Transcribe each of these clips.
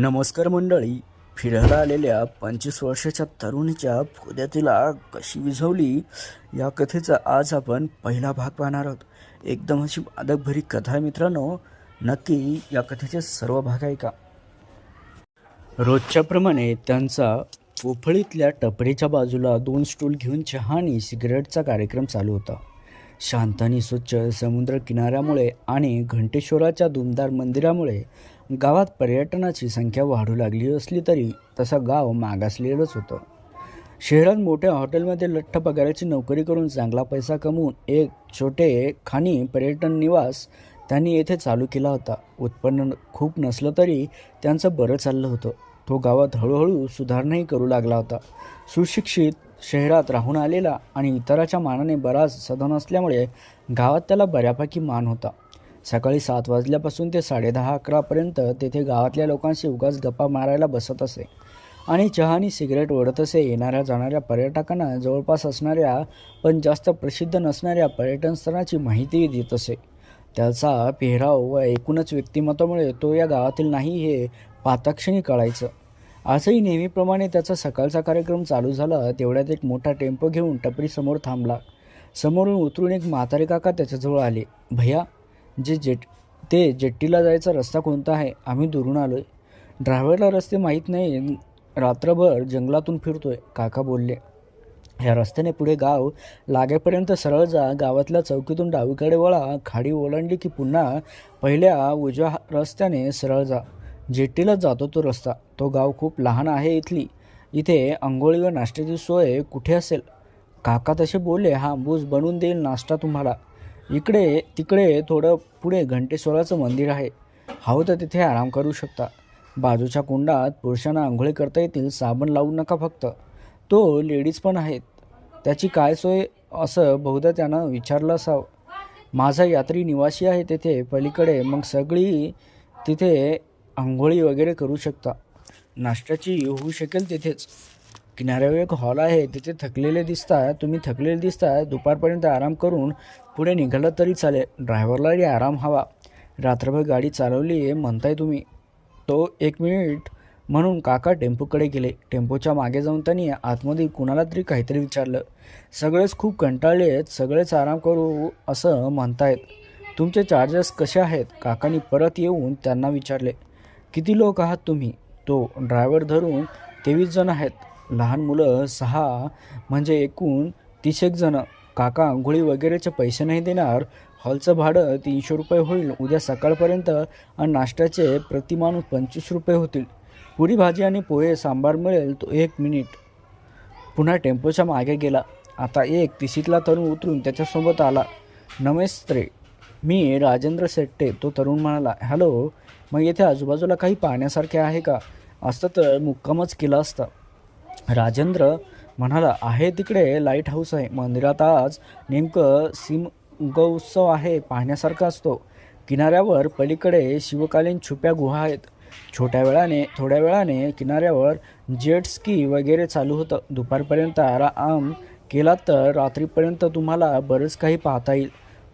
नमस्कार मंडळी फिरायला आलेल्या पंचवीस वर्षाच्या तरुणीच्या फोद्यातील आग कशी विझवली? या कथेचा आज आपण पहिला भाग पाहणार आहोत. एकदम अशी मादकभरी कथा आहे मित्रांनो. नक्की या कथेचे सर्व भाग आहे का रोजच्याप्रमाणे त्यांचा पोफळीतल्या टपरीच्या बाजूला दोन स्टूल घेऊन चहा आणि सिगरेटचा कार्यक्रम चालू होता. शांत आणि स्वच्छ समुद्र किनाऱ्यामुळे आणि घंटेश्वराच्या दुमदार मंदिरामुळे गावात पर्यटनाची संख्या वाढू लागली असली तरी तसं गाव मागासलेलंच होतं. शहरात मोठ्या हॉटेलमध्ये लठ्ठ पगाराची नोकरी करून चांगला पैसा कमवून एक छोटे खाणी पर्यटन निवास त्यांनी येथे चालू केला होता. उत्पन्न खूप नसलं तरी त्यांचं बरं चाललं होतं. तो गावात हळूहळू सुधारणाही करू लागला होता. सुशिक्षित शहरात राहून आलेला आणि इतराच्या मानाने बराच सधन असल्यामुळे गावात त्याला बऱ्यापैकी मान होता. सकाळी सात वाजल्यापासून ते साडेदहा अकरापर्यंत तेथे गावातल्या लोकांशी उगाच गप्पा मारायला बसत असे. आणि चहा आणि सिगरेट ओढत असे येणाऱ्या जाणाऱ्या पर्यटकांना जवळपास असणाऱ्या पण जास्त प्रसिद्ध नसणाऱ्या पर्यटन स्थळाची माहितीही देत असे. त्याचा पेहराव व एकूणच व्यक्तिमत्वामुळे तो या गावातील नाही हे पाताक्षणी कळायचं. आजही नेहमीप्रमाणे त्याचा सकाळचा कार्यक्रम चालू झाला तेवढ्यात एक मोठा टेम्पो घेऊन टपरीसमोर थांबला. समोरून उतरून एक म्हातारे काका त्याच्याजवळ आले. भैया जे जेट ते जेट्टीला जायचा रस्ता कोणता आहे? आम्ही दुरून आलो आहे ड्रायव्हरला रस्ते माहीत नाही रात्रभर जंगलातून फिरतोय काका बोलले. ह्या रस्त्याने पुढे गाव लागेपर्यंत सरळ जा. गावातल्या चौकीतून डावीकडे वळा. खाडी ओलांडली की पुन्हा पहिल्या उजव्या रस्त्याने सरळ जा. जेट्टीला जातो तो रस्ता. तो गाव खूप लहान आहे इथली. इथे अंघोळी व नाश्त्याची सोय कुठे असेल? काका तसे बोलले हा बूज बनवून देईल नाश्ता तुम्हाला. इकडे तिकडे थोडं पुढे घंटेश्वराचं मंदिर आहे. हवं तर तिथे आराम करू शकता. बाजूच्या कुंडात पुरुषांना आंघोळी करता येतील साबण लावू नका फक्त. तो लेडीज पण आहेत. त्याची काय सोय असं बहुधा त्यानं विचारलं असावं. माझा यात्री निवासी आहे तेथे पलीकडे. मग सगळी तिथे आंघोळी वगैरे करू शकता. नाश्त्याची होऊ शकेल तिथेच. किनाऱ्यावर एक हॉल आहे तिथे थकलेले दिसता तुम्ही थकलेले दिसता दुपारपर्यंत आराम करून पुढे निघालं तरी चालेल. ड्रायव्हरलाही आराम हवा. रात्रभर गाडी चालवली आहे म्हणताय तुम्ही. तो एक मिनिट म्हणून काका टेम्पोकडे गेले. टेम्पोच्या मागे जाऊन त्यांनी आतमध्ये कुणाला तरी काहीतरी विचारलं. सगळेच खूप कंटाळले आहेत. सगळेच आराम करू असं म्हणतायत. तुमचे चार्जेस कसे आहेत? काकांनी परत येऊन त्यांना विचारले. किती लोक आहात तुम्ही? तो ड्रायव्हर धरून तेवीस जण आहेत. लहान मुलं सहा म्हणजे एकूण तीस एक जणं. काका आंघोळी वगैरेचे पैसे नाही देणार. हॉलचं भाडं तीनशे रुपये होईल. उद्या सकाळपर्यंत आणि नाश्त्याचे प्रतिमाणूस पंचवीस रुपये होतील. पुरी भाजी आणि पोहे सांबार मिळेल तो एक मिनिट. पुन्हा टेम्पोच्या मागे गेला. आता एक तिशीतला तरुण उतरून त्याच्यासोबत आला. नमस्ते. मी राजेंद्र शेट्टे तो तरुण म्हणाला हॅलो मग येथे आजूबाजूला काही पाहण्यासारखे आहे का? असतं तर मुक्कामच केला असता. राजेंद्र म्हणाला आहे तिकडे लाइट हाऊस आहे. मंदिरात आज नेमकं सिमगोत्सव उत्सव आहे पाहण्यासारखा असतो. किनाऱ्यावर पलीकडे शिवकालीन छुप्या गुहा आहेत. छोट्या वेळाने थोड्या वेळाने किनाऱ्यावर जेट स्की वगैरे चालू होतं. दुपारपर्यंत आराम केला तर रात्रीपर्यंत तुम्हाला बरंच काही पाहता येईल.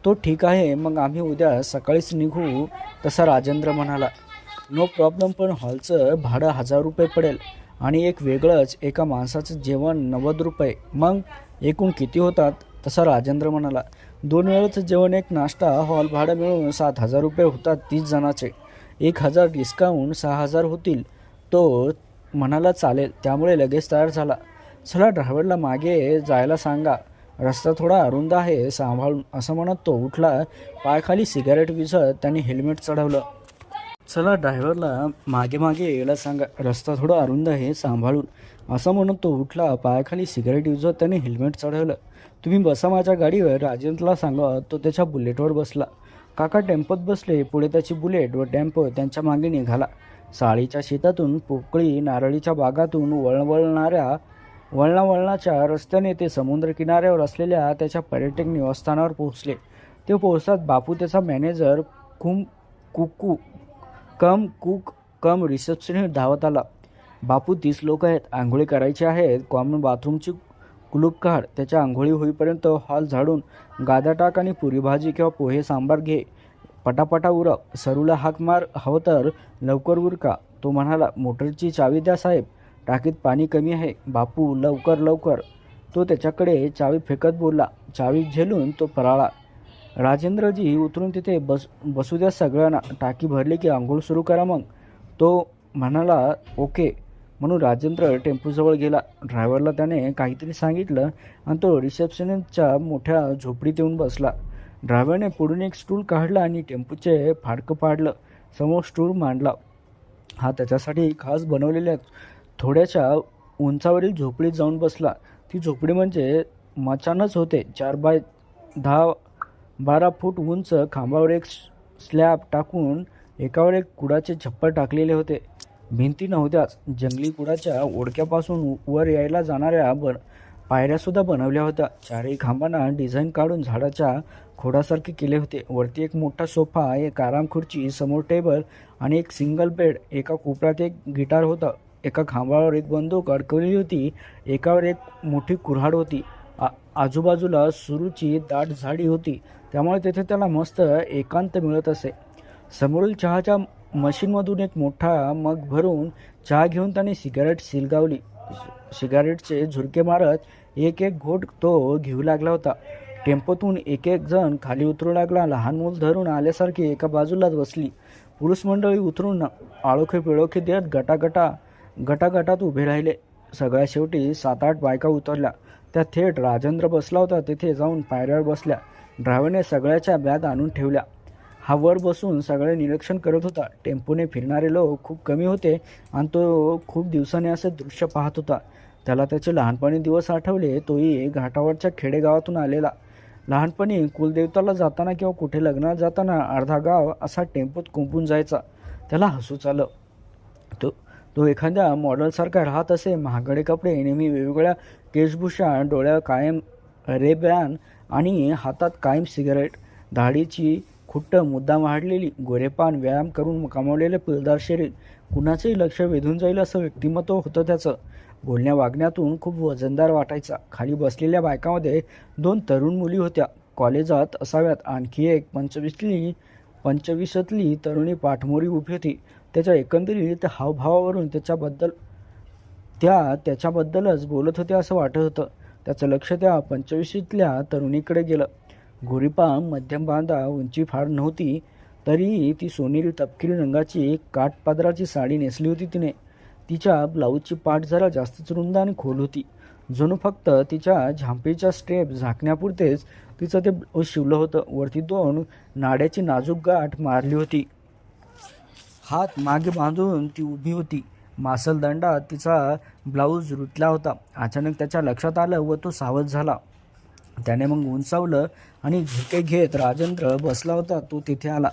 तो ठीक आहे. मग आम्ही उद्या सकाळीच निघू तसा राजेंद्र म्हणाला. नो प्रॉब्लेम पण हॉलचं भाडं हजार रुपये पडेल. आणि एक वेगळंच एका माणसाचं जेवण नव्वद रुपये. मग एकूण किती होतात? तसा राजेंद्र म्हणाला दोन वेळाचं जेवण एक नाश्ता हॉल भाडं मिळून सात हजार रुपये होतात तीस जणाचे. एक हजार डिस्काउंट सहा हजार होतील. तो म्हणाला चालेल. त्यामुळे लगेच तयार झाला. चला ड्रायव्हरला मागे जायला सांगा. रस्ता थोडा अरुंद आहे सांभाळून. असं म्हणत तो उठला पायखाली सिगारेट विझत त्याने हेल्मेट चढवलं. चला ड्रायव्हरला मागे मागे यायला सांगा. रस्ता थोडा अरुंद आहे सांभाळून. असं म्हणून तो उठला पायाखाली सिगारेट विझत त्याने हेल्मेट चढवलं. तुम्ही बसा माझ्या गाडीवर राजेंद्रला सांगा. तो त्याच्या बुलेटवर बसला. काका टेम्पोत बसले पुढे त्याची बुलेट व टेम्पो त्यांच्या मागे निघाला. साळीच्या शेतातून पोकळी नारळीच्या बागातून वळवळणाऱ्या वळणावळणाच्या रस्त्याने ते समुद्र किनाऱ्यावर असलेल्या त्याच्या पर्यटक निवासस्थानावर पोहोचले. ते पोहोचतात बापू त्याचा मॅनेजर कुम कुकू कम कुक कम रिसेप्शनिस्ट धावत आला. बापू तीस लोक आहेत आंघोळी करायची आहेत कॉमन बाथरूमची कुलूप काढ त्याच्या आंघोळी होईपर्यंत हॉल झाडून गादा टाक आणि पुरी भाजी किंवा पोहे सांबार घे. पटापटा उरक. सरूला हाक मार हवं तर लवकर उरका. तो म्हणाला मोटरची चावी द्या साहेब. टाकीत पाणी कमी आहे. बापू लवकर लवकर. तो त्याच्याकडे चावी फेकत बोलला. चावी झेलून तो पराळा राजेंद्रजी उतरून तिथे बस बसू द्या सगळ्यांना टाकी भरली की आंघोळ सुरू करा मग. तो म्हणाला ओके. म्हणून राजेंद्र टेम्पोजवळ गेला. ड्रायव्हरला त्याने काहीतरी सांगितलं आणि तो रिसेप्शनिस्टच्या मोठ्या झोपडीत येऊन बसला. ड्रायव्हरने पुढून एक स्टूल काढला आणि टेम्पोचे फाडकं पाडलं. समोर स्टूल मांडला. हा त्याच्यासाठी खास बनवलेल्या थोड्याशा उंचावरील झोपडीत जाऊन बसला. ती झोपडी म्हणजे मचानच होते. चार बाय दहा बारा फूट उंच खांबावर एक स्लॅब टाकून एकावर एक कुडाचे छप्पर टाकलेले होते. भिंती नव्हत्याच. जंगली कुडाच्या ओडक्यापासून वर यायला जाणाऱ्या बन पायऱ्यासुद्धा बनवल्या होत्या. चारही खांबांना डिझाईन काढून झाडाच्या खोडासारखे केले होते. वरती एक मोठा सोफा एक आराम खुर्ची समोर टेबल आणि एक सिंगल बेड एका कोपऱ्यात एक गिटार होता. एका खांबावर एक बंदूक अडकवलेली होती. एकावर एक मोठी कुऱ्हाड होती. आजूबाजूला सुरूची दाट झाडी होती. त्यामुळे तेथे त्याला मस्त एकांत मिळत असे. समोरील चहाच्या मशीनमधून एक मोठा मग भरून चहा घेऊन त्याने सिगारेट सिलगावली. सिगारेटचे झुरके मारत एक एक घोट तो घेऊ लागला होता. टेम्पोतून एक एक जण खाली उतरू लागला. लहान मूल धरून आल्यासारखी एका बाजूलाच बसली. पुरुष मंडळी उतरून आळोखे पिळोखे देत गटागटा गटागटात उभे राहिले. सगळ्या शेवटी सात आठ बायका उतरल्या. त्या थेट राजेंद्र बसला होता. तिथे जाऊन पायऱ्यावर बसल्या. ड्रायव्हरने सगळ्याच्या बॅग आणून ठेवल्या. हा वर बसून सगळे निरीक्षण करत होता. टेम्पोने फिरणारे लोक खूप कमी होते आणि तो खूप दिवसांनी असे दृश्य पाहत होता. त्याला त्याचे लहानपणी दिवस आठवले तोही घाटावरच्या खेडेगावातून आलेला. लहानपणी कुलदेवताला जाताना किंवा कुठे लग्नात जाताना अर्धा गाव असा टेम्पोत कुंपून जायचा. त्याला हसूच आलं. तो एखाद्या मॉडेलसारखा राहत असे महागडे कपडे नेहमी वेगवेगळ्या केशभूषा डोळ्या कायम रेबॅन आणि हातात कायम सिगारेट. दाढीची खुट्ट मुद्दाम वाढलेली गोरेपान व्यायाम करून कमावलेले पिलदार शरीर. कुणाचंही लक्ष वेधून जाईल असं व्यक्तिमत्व होतं त्याचं. बोलण्या वागण्यातून खूप वजनदार वाटायचा. खाली बसलेल्या बायकामध्ये दोन तरुण मुली होत्या. कॉलेजात असाव्यात. आणखी एक पंचवीसली पंचवीसातली तरुणी पाठमोरी उभी होती. त्याच्या एकंदरीत हावभावावरून त्याच्याबद्दल त्या त्याच्याबद्दलच बोलत होत्या असं वाटत होतं. त्याचं लक्ष त्या पंचवीशीतल्या तरुणीकडे गेलं. गोरीपाम मध्यम बांधा उंची फार नव्हती तरीही ती सोनेरी तपकिरी रंगाची काठपादराची साडी नेसली होती तिने. तिच्या ब्लाऊजची पाठ जरा जास्तच रुंद आणि खोल होती. जणू फक्त तिच्या झांपीच्या स्टेप झाकण्यापुरतेच तिचं ते ब्लाऊज शिवलं होतं. वरती दोन नाड्याची नाजूक गाठ मारली होती. हात मागे बांधून ती उभी होती. मासलदंडात तिचा ब्लाऊज रुतला होता. अचानक त्याच्या लक्षात आलं व तो सावध झाला. त्याने मग उंचावलं आणि झुके घेत राजेंद्र बसला होता. तो तिथे आला.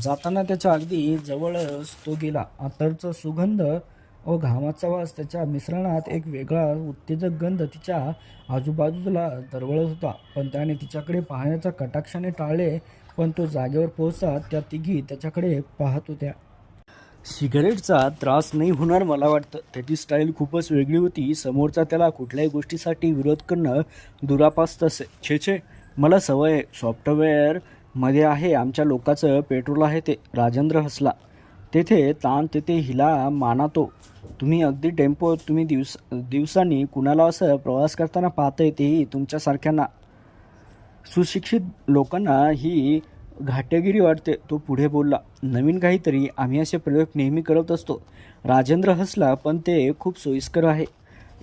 जाताना त्याच्या अगदी जवळच तो गेला. अत्तरचा सुगंध व घामाचा वास त्याच्या मिश्रणात एक वेगळा उत्तेजक गंध तिच्या आजूबाजूला दरवळत होता. पण त्याने तिच्याकडे पाहण्याचा कटाक्षाने टाळले. पण तो जागेवर पोहोचता त्या तिघी त्याच्याकडे पाहत होत्या. सिगारेटचा त्रास नाही होणार मला वाटतं. त्याची स्टाईल खूपच वेगळी होती. समोरचा त्याला कुठल्याही गोष्टीसाठी विरोध करणं दुरापास्त असे. छे छे मला सवय आहे. सॉफ्टवेअरमध्ये आहे. आमच्या लोकांचं पेट्रोल आहे ते. राजेंद्र हसला. तेथे ताण तेथे हिला मानातो. तुम्ही अगदी टेम्पो तुम्ही दिवस दिवसांनी कुणाला असं प्रवास करताना पाहता तेही तुमच्यासारख्यांना. सुशिक्षित लोकांना ही घाटेगिरी वाटते तो पुढे बोलला नवीन काहीतरी आम्ही असे प्रयोग नेहमी करत असतो. राजेंद्र हसला पण ते खूप सोयीस्कर आहे.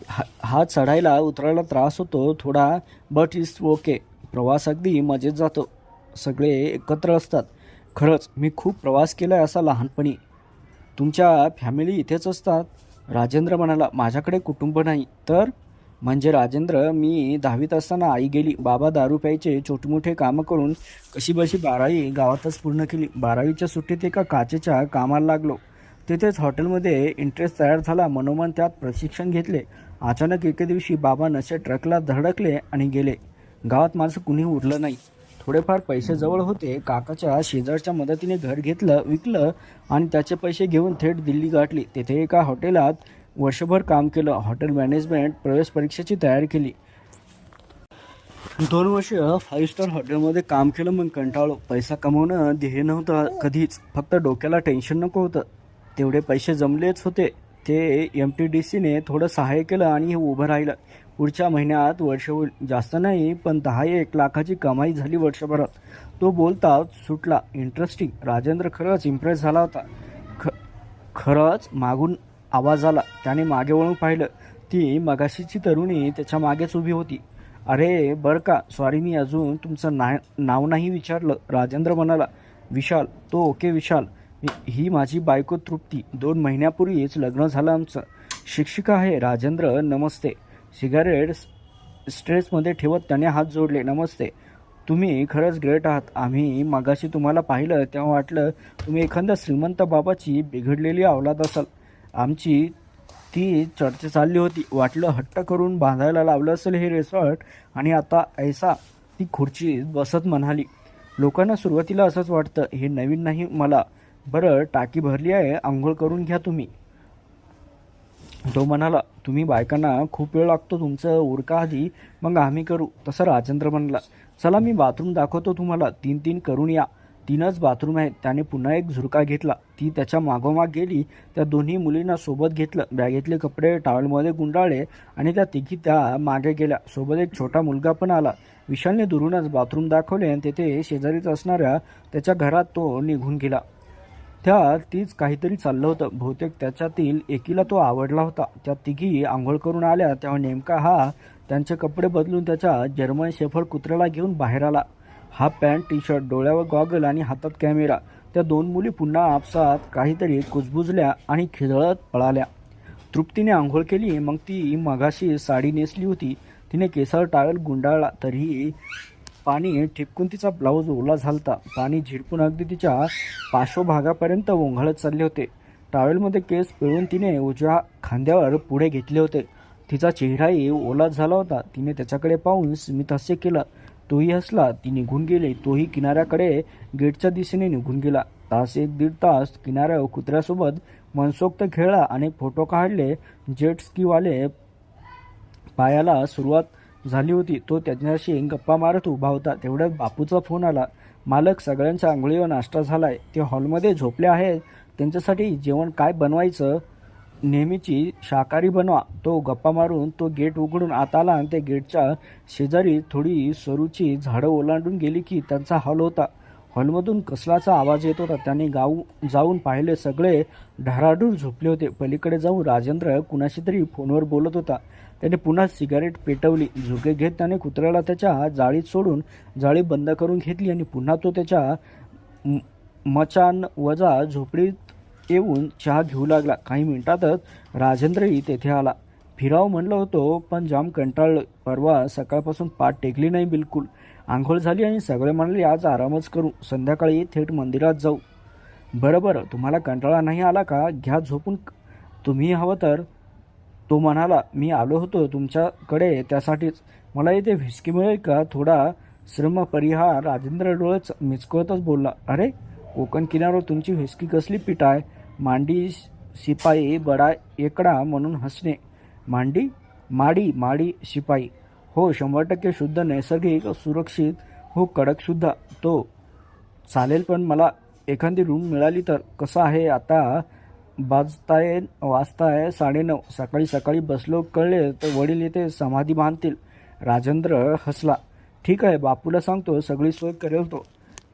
हा हा चढायला उतरायला त्रास होतो थोडा बट इज ओके प्रवास अगदी मजेत जातो. सगळे एकत्र असतात. खरंच मी खूप प्रवास केला आहे असा लहानपणी. तुमच्या फॅमिली इथेच असतात? राजेंद्र म्हणाला माझ्याकडे कुटुंब नाही तर म्हणजे राजेंद्र मी दहावीत असताना आई गेली. बाबा दारू प्यायचे छोटे मोठे कामं करून कशी बशी बारावी गावातच पूर्ण केली. बारावीच्या सुट्टीत एका काचेच्या कामाला लागलो. तिथेच हॉटेलमध्ये इंटरेस्ट तयार झाला. मनोमन त्यात प्रशिक्षण घेतले. अचानक एके दिवशी बाबा नशे ट्रकला धडकले आणि गेले. गावात माझं कुणी उरलं नाही. थोडेफार पैसे जवळ होते. काकाच्या शेजारच्या मदतीने घर घेतलं विकलं आणि त्याचे पैसे घेऊन थेट दिल्ली गाठली. तेथे एका हॉटेलात वर्षभर काम केलं हॉटेल मॅनेजमेंट प्रवेश परीक्षेची तयारी केली. दोन वर्ष फाईव्ह स्टार हॉटेलमध्ये काम केलं मग कंटाळलो. पैसा कमवणं ध्येय नव्हतं कधीच. फक्त डोक्याला टेन्शन नको होतं. तेवढे पैसे जमलेच होते. ते एम टी डी सीने थोडं सहाय्य केलं आणि हे उभं राहिलं. पुढच्या महिन्यात वर्ष होईल. जास्त नाही पण दहा एक लाखाची कमाई झाली वर्षभरात. तो बोलताच सुटला. इंटरेस्टिंग राजेंद्र खरंच इम्प्रेस झाला होता. ख खरंच मागून आवाज आला. त्याने मागे वळून पाहिलं. ती मगाशीची तरुणी त्याच्या मागेच उभी होती. अरे बरं का. सॉरी मी अजून तुमचं ना नाव नाही विचारलं राजेंद्र म्हणाला. विशाल. तो ओके विशाल. ही- ही माझी बायको तृप्ती. दोन महिन्यापूर्वीच लग्न झालं आमचं. शिक्षिका आहे राजेंद्र. नमस्ते. सिगारेट स्ट्रेसमध्ये ठेवत त्याने हात जोडले. नमस्ते. तुम्ही खरंच ग्रेट आहात. आम्ही मगाशी तुम्हाला पाहिलं. तेव्हा वाटलं तुम्ही एखाद्या श्रीमंत बाबाची बिघडलेली अवलाद असाल. आमची ती चर्चा चालली होती. वाटलं हट्ट करून बांधायला लावलं असेल हे रिसॉर्ट आणि आता ऐसा ती खुर्ची बसत म्हणाली. लोकांना सुरुवातीला असंच वाटतं हे नवीन नाही मला. बरं टाकी भरली आहे आंघोळ करून घ्या तुम्ही. तो म्हणाला तुम्ही बायकांना खूप वेळ लागतो तुमचं उरका आधी मग आम्ही करू. तसं राजेंद्र म्हणाला चला मी बाथरूम दाखवतो तुम्हाला तीन तीन करून या. तीनच बाथरूम आहेत. त्याने पुन्हा एक झुरका घेतला. ती त्याच्या मागोमाग गेली. त्या दोन्ही मुलींना सोबत घेतलं. बॅगेतले कपडे टॉवेलमध्ये गुंडाळले आणि त्या तिघी त्या मागे गेल्या. सोबत एक छोटा मुलगा पण आला. विशालने दुरूनच बाथरूम दाखवले आणि तेथे शेजारीच असणाऱ्या त्याच्या घरात तो निघून गेला. त्या तीच काहीतरी चाललं होतं. बहुतेक त्याच्यातील एकीला तो आवडला होता. त्या तिघी आंघोळ करून आल्या. तेव्हा नेमका हा त्यांचे कपडे बदलून त्याच्या जर्मन शेफळ कुत्र्याला घेऊन बाहेर आला. हा पॅन्ट टी शर्ट डोळ्यावर गॉगल आणि हातात कॅमेरा. त्या दोन मुली पुन्हा आपसात काहीतरी कुजबुजल्या आणि खिदळत पळाल्या. तृप्तीने आंघोळ केली मग ती मघाशी साडी नेसली होती. तिने केसर टाळल गुंडाळला तरीही पाणी ठिपकून तिचा ब्लाऊज ओला झालता. पाणी झिडपून अगदी तिच्या पार्श्वभागापर्यंत ओंघळत चालले होते. टावेलमध्ये केस पिळून तिने उजव्या खांद्यावर पुढे घेतले होते. तिचा चेहराही ओला झाला होता. तिने त्याच्याकडे पाहून स्मितहास्य केलं. तोही हसला ती निघून गेली तोही किनाऱ्याकडे गेटच्या दिशेने निघून गेला. तास एक दीड तास किनाऱ्या कुत्र्यासोबत मनसोक्त खेळला आणि फोटो काढले. जेट स्कीवाले पायाला सुरुवात झाली होती. तो त्याच्याशी गप्पा मारत उभा होता. तेवढ्यात बापूचा फोन आला. मालक सगळ्यांच्या आंघोळीवर नाश्ता झालाय. ते हॉलमध्ये झोपले आहेत. त्यांच्यासाठी जेवण काय बनवायचं? नेहमीची शाकाहारी बनवा. तो गप्पा मारून तो गेट उघडून आत आला आणि त्या गेटच्या शेजारी थोडी सरूची झाडं ओलांडून गेली की त्यांचा हॉल होता. हॉलमधून कसलाचा आवाज येत होता त्याने गाव जाऊन पाहिले सगळे ढाराडूर झोपले होते. पलीकडे जाऊन राजेंद्र कुणाशी तरी फोनवर बोलत होता. त्याने पुन्हा सिगारेट पेटवली. झुके घेत त्याने कुत्र्याला त्याच्या जाळीत सोडून जाळी बंद करून घेतली आणि पुन्हा तो त्याच्या मचान वजा झोपडीत येऊन चहा घेऊ लागला. काही मिनिटातच राजेंद्रही तेथे आला. फिराव म्हणलं होतो पण जाम कंटाळलं परवा सकाळपासून पाठ टेकली नाही बिलकुल. आंघोळ झाली आणि सगळे म्हणाले आज आरामच करू. संध्याकाळी थेट मंदिरात जाऊ. बरं बरं. तुम्हाला कंटाळा नाही आला का? घ्या झोपून. तुम्ही हवं तर. तो म्हणाला मी आलो होतो तुमच्याकडे त्यासाठीच. मला इथे व्हिस्की मिळेल का? थोडा श्रम परिहार राजेंद्र डोळच मिचकवतच बोलला अरे कोकण किनाऱ्यावर तुमची व्हिस्की कसली पीठ आहे मांडी शिपाई बडा एकडा म्हणून हसणे. मांडी माडी माडी शिपाई हो शंभर टक्के शुद्ध नैसर्गिक सुरक्षित. हो कडकसुद्धा तो चालेल पण मला एखादी रूम मिळाली तर कसं आहे? आता वाजताय वाजताय साडेनऊ. सकाळी सकाळी बसलो कळले तर वडील येथे समाधी बांधतील. राजेंद्र हसला. ठीक आहे बापूला सांगतो सगळी सोय करेल तो.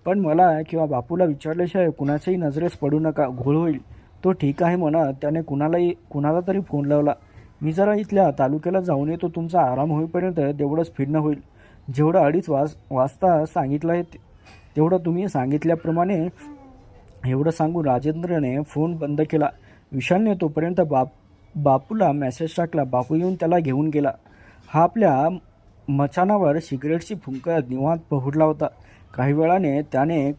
पण मला किंवा बापूला विचारल्याशिवाय कुणाच्याही नजरेस पडू नका. घोळ होईल. तो ठीक आहे म्हणा त्याने कुणालाही कुणाला तरी फोन लावला. मी जरा इथल्या तालुक्याला जाऊन येतो तुमचा आराम होईपर्यंत तेवढंच फिरणं होईल. जेवढं अडीच वाज वाजता सांगितलं आहे तेवढं तुम्ही सांगितल्याप्रमाणे एवढं सांगून राजेंद्रने फोन बंद केला. विशालने तोपर्यंत बाप बापूला मेसेज टाकला. बापू येऊन त्याला घेऊन गेला. हा आपल्या मचानावर सिगरेटची फुंकत निवांत पहुडला होता. काही वेळाने त्याने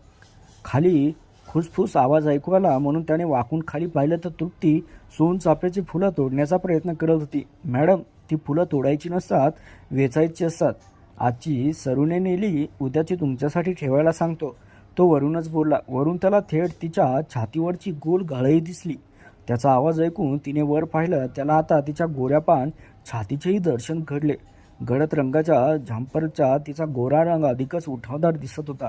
खाली फुसफुस आवाज ऐकू आला म्हणून त्याने वाकून खाली पाहिलं तर तृप्ती सोनचाफ्याची फुलं तोडण्याचा प्रयत्न करत होती. मॅडम ती फुलं तोडायची नसतात वेचायची असतात. आजची सरुने नेली उद्याची तुमच्यासाठी ठेवायला सांगतो. तो वरूनच बोलला. वरून त्याला थेट तिच्या छातीवरची गोल गाळही दिसली. त्याचा आवाज ऐकून तिने वर पाहिलं. त्याला आता तिच्या गोऱ्यापान छातीचेही दर्शन घडले. गडद रंगाच्या झांपरचा तिचा गोरा रंग अधिकच उठावदार दिसत होता.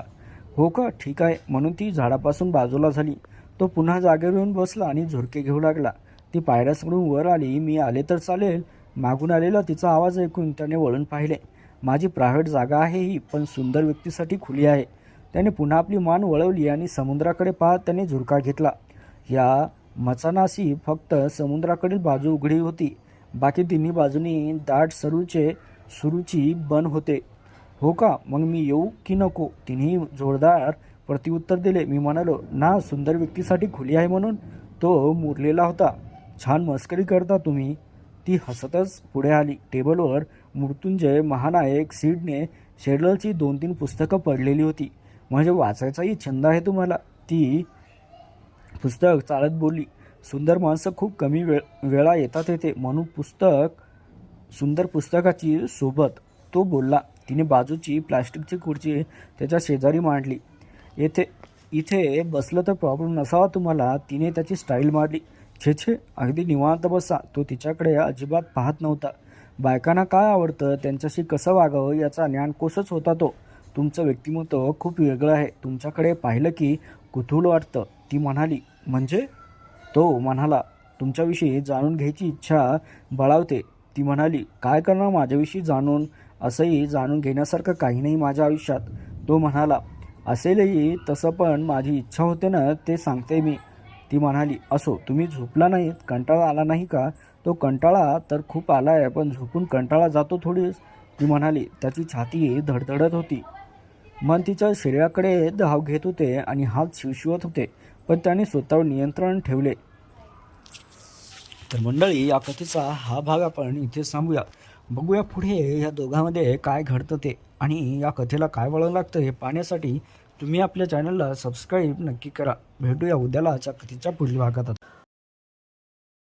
हो का? ठीक आहे. म्हणून ती झाडापासून बाजूला झाली. तो पुन्हा जागेवर येऊन बसला आणि झुरके घेऊ लागला. ती पायऱ्यासकडून वर आली. मी आले तर चालेल. मागून आलेला तिचा आवाज ऐकून त्याने वळून पाहिले. माझी प्रायव्हेट जागा आहे ही पण सुंदर व्यक्तीसाठी खुली आहे. त्याने पुन्हा आपली मान वळवली आणि समुद्राकडे पाहत त्याने झुरका घेतला. या मचानाशी फक्त समुद्राकडील बाजू उघडी होती. बाकी तिन्ही बाजूनी दाट सरूचे सुरूची बन होते. हो का? मग मी येऊ की नको? तिन्ही जोरदार प्रतिउत्तर दिले. मी म्हणालो ना सुंदर व्यक्तीसाठी खुली आहे म्हणून. तो मुरलेला होता. छान मस्करी करता तुम्ही. ती हसतच पुढे आली. टेबलवर मृत्युंजय महानायक सीडने शेडलची दोन तीन पुस्तकं पडलेली होती. म्हणजे वाचायचाही छंद आहे तुम्हाला. ती पुस्तक चालत बोलली. सुंदर माणसं खूप कमी वेळ वेळा येतात येते म्हणून पुस्तक सुंदर पुस्तकाची सोबत. तो बोलला तिने बाजूची प्लास्टिकची खुर्ची त्याच्या शेजारी मांडली. येथे इथे बसलं तर प्रॉब्लेम नसावा तुम्हाला. तिने त्याची स्टाईल मारली छे छे अगदी निवांत बसा. तो तिच्याकडे अजिबात पाहत नव्हता. बायकांना काय आवडतं? त्यांच्याशी कसं वागावं? याचा ज्ञानकोशच होता तो. तुमचं व्यक्तिमत्व खूप वेगळं आहे. तुमच्याकडे पाहिलं की कुतूहल वाटतं. ती म्हणाली म्हणजे? तो म्हणाला तुमच्याविषयी जाणून घ्यायची इच्छा बळावते. ती म्हणाली काय करणार माझ्याविषयी जाणून? असंही जाणून घेण्यासारखं काही नाही माझ्या आयुष्यात. तो म्हणाला असेलही तसं पण माझी इच्छा होते ना ते सांगते मी. ती म्हणाली असो तुम्ही झोपला नाहीत कंटाळा आला नाही का? तो कंटाळा तर खूप आला आहे पण झोपून कंटाळा जातो थोडीच. ती म्हणाली त्याची छाती धडधडत होती. मन तिच्या शरीराकडे धाव घेत होते आणि हात शिवशिवत होते पण त्याने स्वतःवर नियंत्रण ठेवले. तर मंडळी या कथेचा हा भाग आपण इथे थांबूया. बघूया पुढे या दोघांमध्ये काय घडतं ते आणि या कथेला काय वळण लागतं हे पाहण्यासाठी तुम्ही आपल्या चॅनलला सबस्क्राईब नक्की करा. भेटूया उद्याला कथेच्या पुढील भागात.